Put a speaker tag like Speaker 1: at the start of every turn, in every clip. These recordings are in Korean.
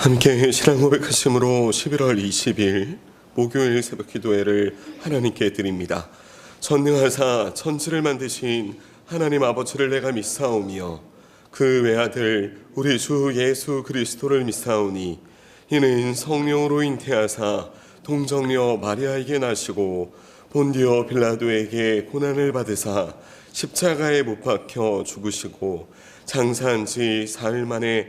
Speaker 1: 함께 신앙 고백하심으로 11월 20일 목요일 새벽 기도회를 하나님께 드립니다. 전능하사 천지를 만드신 하나님 아버지를 내가 믿사오며 그 외아들 우리 주 예수 그리스도를 믿사오니 이는 성령으로 잉태하사 동정녀 마리아에게 나시고 본디오 빌라도에게 고난을 받으사 십자가에 못 박혀 죽으시고 장사한 지 사흘 만에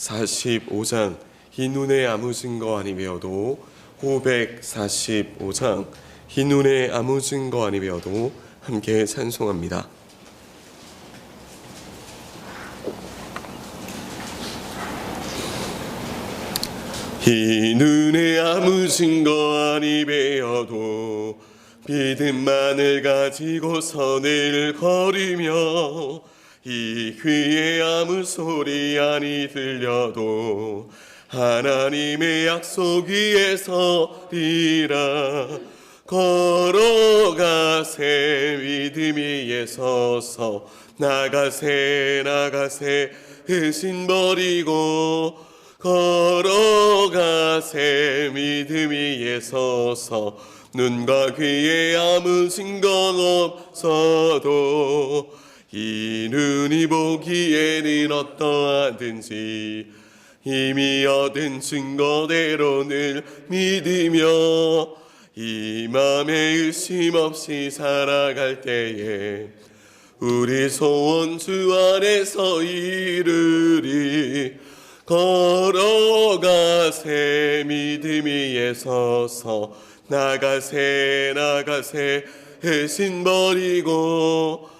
Speaker 1: 545장 이 눈에 아무 증거 아니며도 545장 이 눈에 아무 증거 아니며도 함께 찬송합니다. 이 눈에 아무 증거 아니 배어도 믿음만을 가지고 선을 걸으며 이 귀에 아무 소리 아니 들려도 하나님의 약속 위에 서리라. 걸어가세 믿음 위에 서서 나가세 나가세 의심 버리고 걸어가세 믿음 위에 서서 눈과 귀에 아무 증거 없어도 이 눈이 보기에는 어떠하든지 이미 얻은 증거대로 늘 믿으며 이 맘에 의심 없이 살아갈 때에 우리 소원 주 안에서 이르리 걸어가세 믿음 위에 서서 나가세 나가세 해신 버리고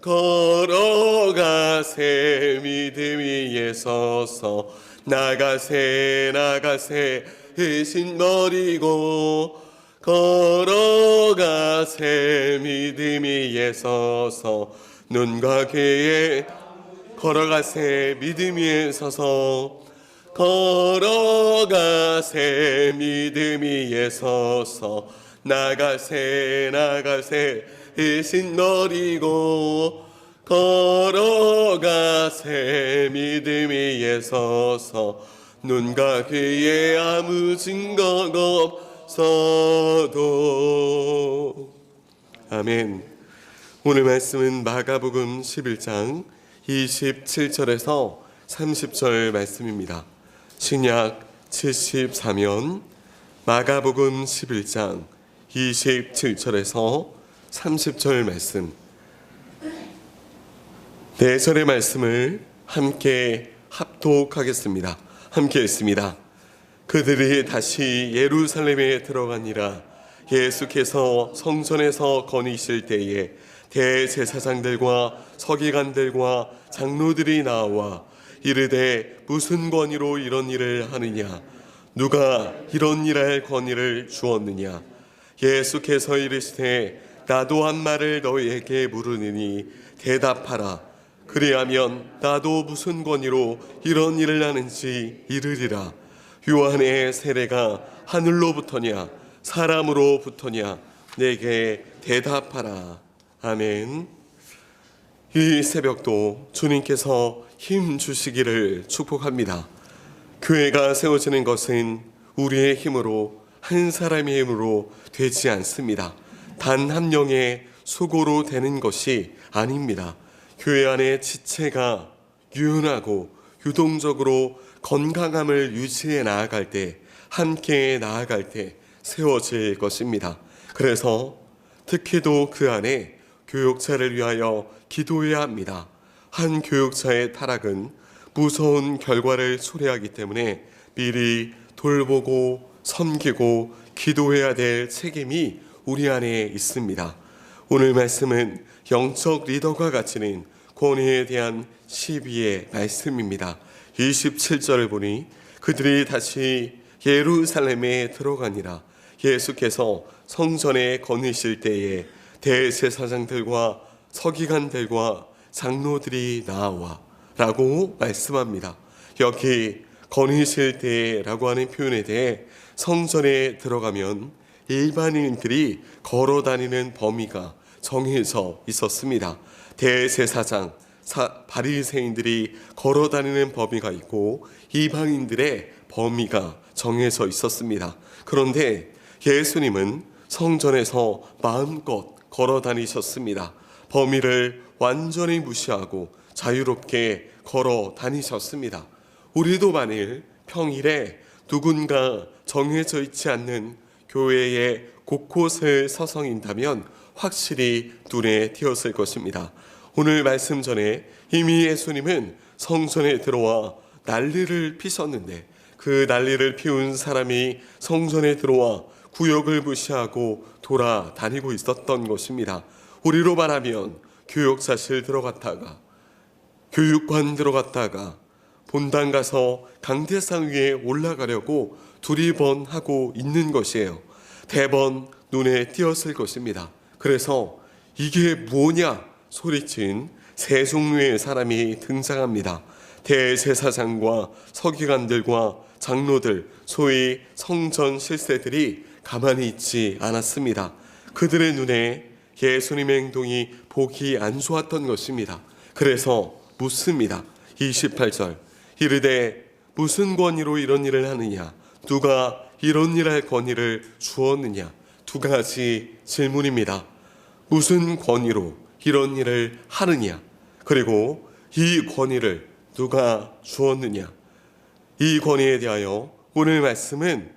Speaker 1: 걸어가세 믿음 위에 서서. 나가세 나가세 의심 버리고. 걸어가세 믿음 위에 서서. 눈과 귀에 걸어가세 믿음 위에 서서. 걸어가세 믿음 위에 서서. 나가세 나가세 버리고 걸어가세 믿음 위에 서서 눈과 귀에 아무 증거 없어도 아멘 오늘 말씀은 마가복음 11장 27절에서 30절 말씀입니다. 신약 74면 마가복음 11장 27절에서 30절 말씀 네 절의 말씀을 함께 합독하겠습니다. 함께 읽습니다. 그들이 다시 예루살렘에 들어가니라 예수께서 성전에서 거니실 때에 대제사장들과 서기관들과 장로들이 나와 이르되 무슨 권위로 이런 일을 하느냐 누가 이런 일할 권위를 주었느냐 예수께서 이르시되 나도 한 말을 너희에게 물으느니 대답하라 그리하면 나도 무슨 권위로 이런 일을 하는지 이르리라 요한의 세례가 하늘로부터냐 사람으로부터냐 내게 대답하라 아멘 이 새벽도 주님께서 힘 주시기를 축복합니다. 교회가 세워지는 것은 우리의 힘으로 한 사람의 힘으로 되지 않습니다. 단 한 명의 수고로 되는 것이 아닙니다. 교회 안에 지체가 유연하고 유동적으로 건강함을 유지해 나아갈 때 함께 나아갈 때 세워질 것입니다. 그래서 특히도 그 안에 교육자를 위하여 기도해야 합니다. 한 교육자의 타락은 무서운 결과를 초래하기 때문에 미리 돌보고 섬기고 기도해야 될 책임이 우리 안에 있습니다. 오늘 말씀은 영적 리더가 가지는 권위에 대한 시비의 말씀입니다. 27절을 보니 그들이 다시 예루살렘에 들어가니라 예수께서 성전에 거니실 때에 대제사장들과 서기관들과 장로들이 나와 라고 말씀합니다. 여기 거니실 때라고 하는 표현에 대해 성전에 들어가면 일반인들이 걸어 다니는 범위가 정해져 있었습니다. 대제사장, 사, 바리새인들이 걸어 다니는 범위가 있고 이방인들의 범위가 정해져 있었습니다. 그런데 예수님은 성전에서 마음껏 걸어 다니셨습니다. 범위를 완전히 무시하고 자유롭게 걸어 다니셨습니다. 우리도 만일 평일에 누군가 정해져 있지 않는 교회의 곳곳을 서성인다면 확실히 눈에 띄었을 것입니다. 오늘 말씀 전에 이미 예수님은 성전에 들어와 난리를 피셨는데 그 난리를 피운 사람이 성전에 들어와 구역을 무시하고 돌아다니고 있었던 것입니다. 우리로 말하면 교육사실 들어갔다가 교육관 들어갔다가 본당 가서 강대상 위에 올라가려고 두리번 하고 있는 것이에요. 대번 눈에 띄었을 것입니다. 그래서 이게 뭐냐 소리친 세 종류의 사람이 등장합니다. 대제사장과 서기관들과 장로들, 소위 성전 실세들이 가만히 있지 않았습니다. 그들의 눈에 예수님의 행동이 보기 안 좋았던 것입니다. 그래서 묻습니다. 28절. 이르되 무슨 권위로 이런 일을 하느냐? 누가 이런 일 할 권위를 주었느냐? 두 가지 질문입니다. 무슨 권위로 이런 일을 하느냐? 그리고 이 권위를 누가 주었느냐? 이 권위에 대하여 오늘 말씀은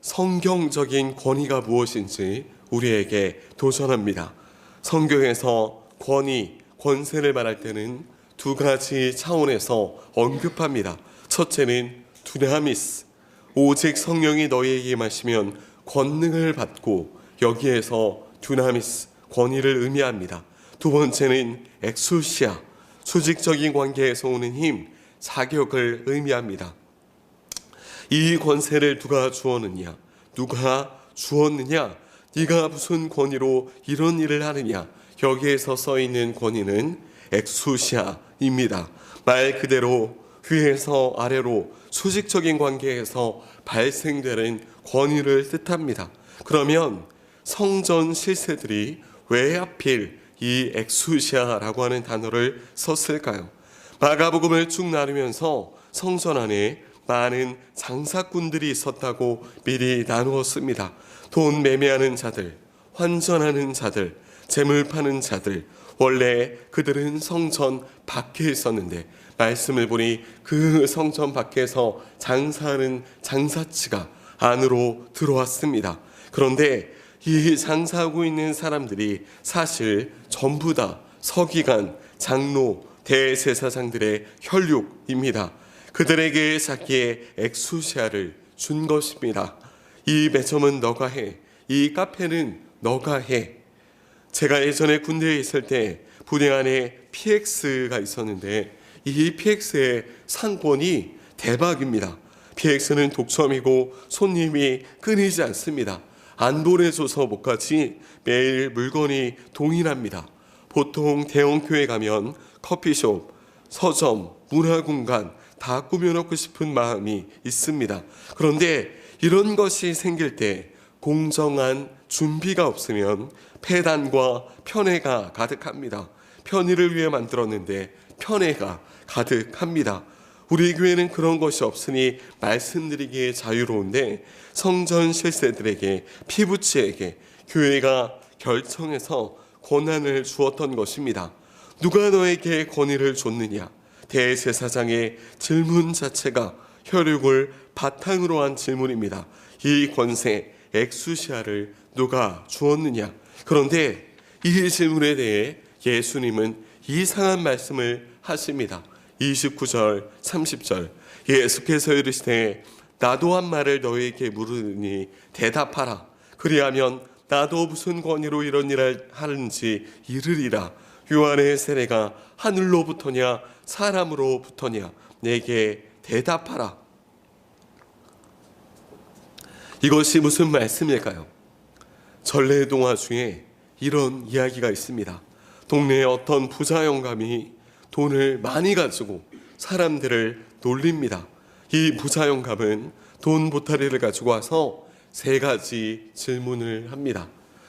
Speaker 1: 성경적인 권위가 무엇인지 우리에게 도전합니다. 성경에서 권위, 권세를 말할 때는 두 가지 차원에서 언급합니다. 첫째는 두나미스, 오직 성령이 너희에게 마시면 권능을 받고 여기에서 두나미스, 권위를 의미합니다. 두 번째는 엑수시아, 수직적인 관계에서 오는 힘, 자격을 의미합니다. 이 권세를 누가 주었느냐? 누가 주었느냐? 네가 무슨 권위로 이런 일을 하느냐? 여기에서 써 있는 권위는 엑수시아입니다. 말 그대로 위에서 아래로 수직적인 관계에서 발생되는 권위를 뜻합니다. 그러면 성전 실세들이 왜 하필 이 엑수시아라고 하는 단어를 썼을까요? 마가복음을 쭉 나누면서 성전 안에 많은 장사꾼들이 있었다고 미리 나누었습니다. 돈 매매하는 자들, 환전하는 자들, 재물 파는 자들, 원래 그들은 성전 밖에 있었는데 말씀을 보니 그 성전 밖에서 장사하는 장사치가 안으로 들어왔습니다. 그런데 이 장사하고 있는 사람들이 사실 전부 다 서기관, 장로, 대제사장들의 혈육입니다. 그들에게 자기의 엑수시아를 준 것입니다. 이 매점은 너가 해. 이 카페는 너가 해. 제가 예전에 군대에 있을 때 부대 안에 PX가 있었는데 이 PX의 상권이 대박입니다. PX는 독점이고 손님이 끊이지 않습니다. 안 보내줘서 못 가지 매일 물건이 동일합니다. 보통 대형 교회 가면 커피숍, 서점, 문화공간 다 꾸며놓고 싶은 마음이 있습니다. 그런데 이런 것이 생길 때 공정한 준비가 없으면 폐단과 편애가 가득합니다. 편의를 위해 만들었는데 편애가 가득합니다. 우리 교회는 그런 것이 없으니 말씀드리기에 자유로운데 성전 실세들에게 피부치에게 교회가 결정해서 권한을 주었던 것입니다. 누가 너에게 권위를 줬느냐? 대제사장의 질문 자체가 혈육을 바탕으로 한 질문입니다. 이 권세 엑수시아를 누가 주었느냐? 그런데 이 질문에 대해 예수님은 이상한 말씀을 하십니다. 29절, 30절. 예수께서 이르시되 나도 한 말을 너희에게 물으니 대답하라. 그리하면 나도 무슨 권위로 이런 일을 하는지 이르리라. 요한의 세례가 하늘로부터냐 사람으로부터냐 내게 대답하라. 이것이 무슨 말씀일까요? 전래 동화 중에 이런 이야기가 있습니다. 동네에 어떤 부자 영감이 돈을 많이 가지고 사람들을 놀립니다. 이 부자 영감은 돈 보따리를 가지고 와서 세 가지 질문을 합니다.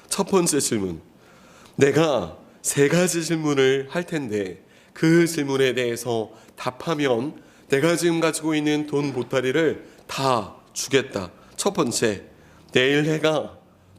Speaker 1: 첫 번째 질문. 내가 세 가지 질문을 할 텐데 그 질문에 대해서 답하면 내가 지금 가지고 있는 돈 보따리를 다 주겠다. 첫 번째, 내일 해가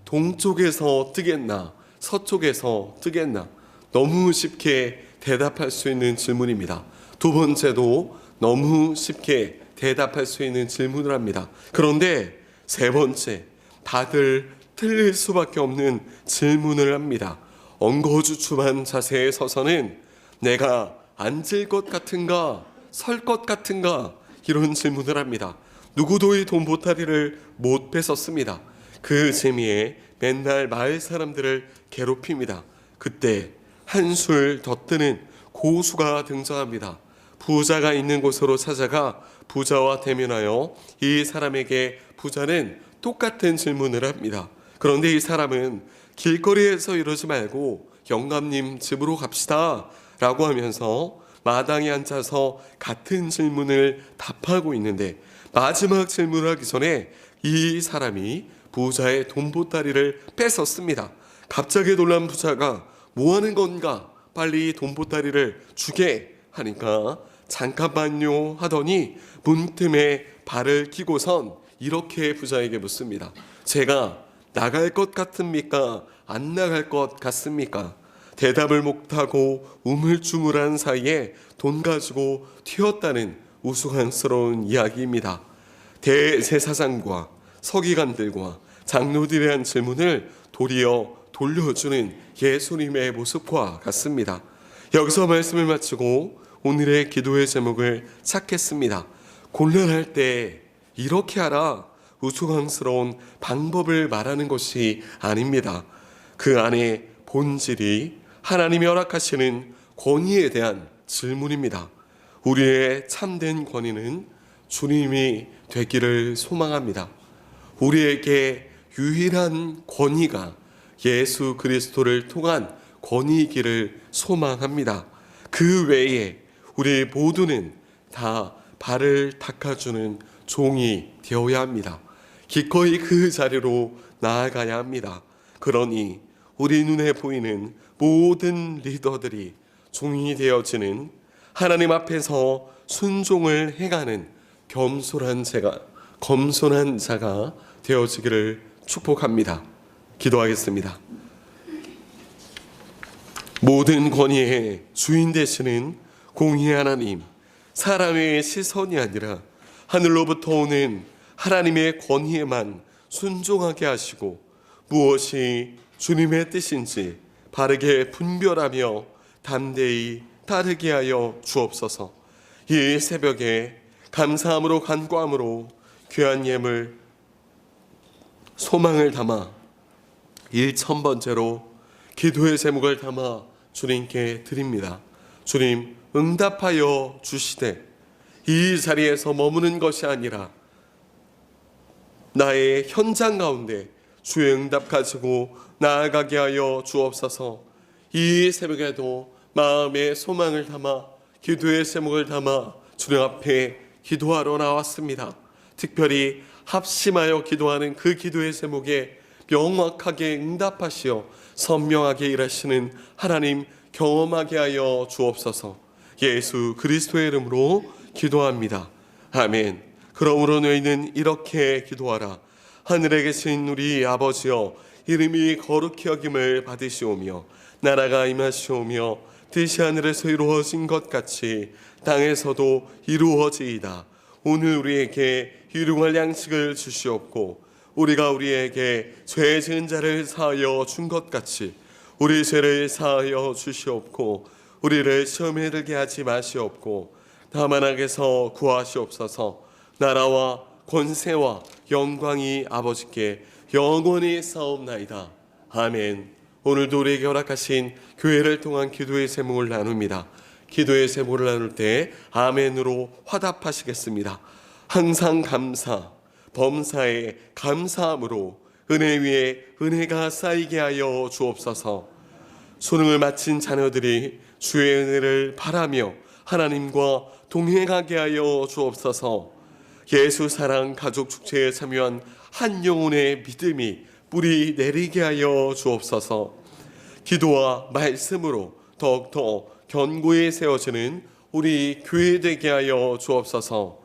Speaker 1: 동쪽에서 뜨겠나, 서쪽에서 뜨겠나. 너무 쉽게 대답할 수 있는 질문입니다. 두 번째도 너무 쉽게 대답할 수 있는 질문을 합니다. 그런데 세 번째, 다들 틀릴 수밖에 없는 질문을 합니다. 엉거주춤한 자세에 서서는 내가 앉을 것 같은가, 설 것 같은가, 이런 질문을 합니다. 누구도 이 돈 보따리를 못 뺏었습니다. 그 재미에 맨날 마을 사람들을 괴롭힙니다. 그때 한술 더 뜨는 고수가 등장합니다. 부자가 있는 곳으로 찾아가 부자와 대면하여 이 사람에게 부자는 똑같은 질문을 합니다. 그런데 이 사람은 길거리에서 이러지 말고 영감님 집으로 갑시다 라고 하면서 마당에 앉아서 같은 질문을 답하고 있는데 마지막 질문을 하기 전에 이 사람이 부자의 돈 보따리를 뺏었습니다. 갑자기 놀란 부자가 뭐 하는 건가? 빨리 돈 보따리를 주게 하니까 잠깐만요 하더니 문틈에 발을 끼고선 이렇게 부자에게 묻습니다. 제가 나갈 것 같습니까? 안 나갈 것 같습니까? 대답을 못하고 우물쭈물한 사이에 돈 가지고 튀었다는 우스꽝스러운 이야기입니다. 대제사장과 서기관들과 장로들의 한 질문을 도리어 돌려주는 예수님의 모습과 같습니다. 여기서 말씀을 마치고 오늘의 기도의 제목을 찾겠습니다. 곤란할 때 이렇게 하라 우스꽝스러운 방법을 말하는 것이 아닙니다. 그 안에 본질이 하나님이 허락하시는 권위에 대한 질문입니다. 우리의 참된 권위는 주님이 되기를 소망합니다. 우리에게 유일한 권위가 예수 그리스도를 통한 권위이기를 소망합니다. 그 외에 우리 모두는 다 발을 닦아주는 종이 되어야 합니다. 기꺼이 그 자리로 나아가야 합니다. 그러니 우리 눈에 보이는 모든 리더들이 종이 되어지는 하나님 앞에서 순종을 행하는 겸손한 제가 검손한 자가 되어지기를 축복합니다. 기도하겠습니다. 모든 권위의 주인 되시는 공의의 하나님, 사람의 시선이 아니라 하늘로부터 오는 하나님의 권위에만 순종하게 하시고 무엇이 주님의 뜻인지 바르게 분별하며 담대히 따르게 하여 주옵소서. 이 새벽에 감사함으로 간구함으로 귀한 예물 소망을 담아 일천 번째로 기도의 제목을 담아 주님께 드립니다. 주님 응답하여 주시되 이 자리에서 머무는 것이 아니라 나의 현장 가운데 주의 응답 가지고 나아가게 하여 주옵소서. 이 새벽에도 마음의 소망을 담아 기도의 제목을 담아 주님 앞에 기도하러 나왔습니다. 특별히 합심하여 기도하는 그 기도의 제목에 명확하게 응답하시어 선명하게 일하시는 하나님 경험하게 하여 주옵소서. 예수 그리스도의 이름으로 기도합니다. 아멘. 그러므로 너희는 이렇게 기도하라. 하늘에 계신 우리 아버지여 이름이 거룩히 여김을 받으시오며 나라가 임하시오며 뜻이 하늘에서 이루어진 것 같이 땅에서도 이루어지이다. 오늘 우리에게 일용할 양식을 주시옵고 우리가 우리에게 죄 지은 자를 사하여 준 것 같이 우리 죄를 사하여 주시옵고 우리를 시험에 들게 하지 마시옵고 다만 악에서 구하시옵소서. 나라와 권세와 영광이 아버지께 영원히 싸움나이다. 아멘. 오늘도 우리에게 허락하신 교회를 통한 기도의 제목을 나눕니다 기도의 제목을 나눌 때 아멘으로 화답하시겠습니다 항상 감사 범사에 감사함으로 은혜 위에 은혜가 쌓이게 하여 주옵소서. 수능을 마친 자녀들이 주의 은혜를 바라며 하나님과 동행하게 하여 주옵소서. 예수 사랑 가족 축제에 참여한 한 영혼의 믿음이 뿌리 내리게 하여 주옵소서. 기도와 말씀으로 더욱더 견고히 세워지는 우리 교회 되게 하여 주옵소서.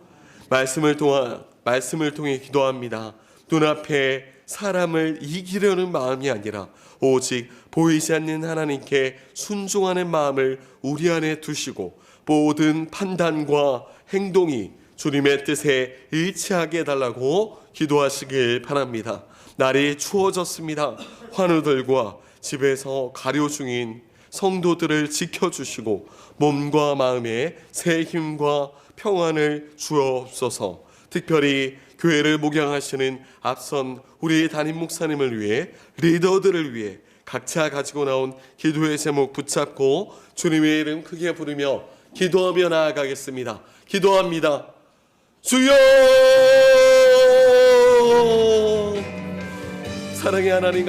Speaker 1: 말씀을 통한 말씀을 통해 기도합니다. 눈앞에 사람을 이기려는 마음이 아니라 오직 보이지 않는 하나님께 순종하는 마음을 우리 안에 두시고 모든 판단과 행동이 주님의 뜻에 일치하게 해달라고 기도하시길 바랍니다. 날이 추워졌습니다. 환우들과 집에서 가려 중인 성도들을 지켜주시고 몸과 마음에 새 힘과 평안을 주옵소서. 특별히 교회를 목양하시는 앞선 우리 담임 목사님을 위해 리더들을 위해 각자 가지고 나온 기도의 제목 붙잡고 주님의 이름 크게 부르며 기도하며 나아가겠습니다. 기도합니다. 주여! 사랑의 하나님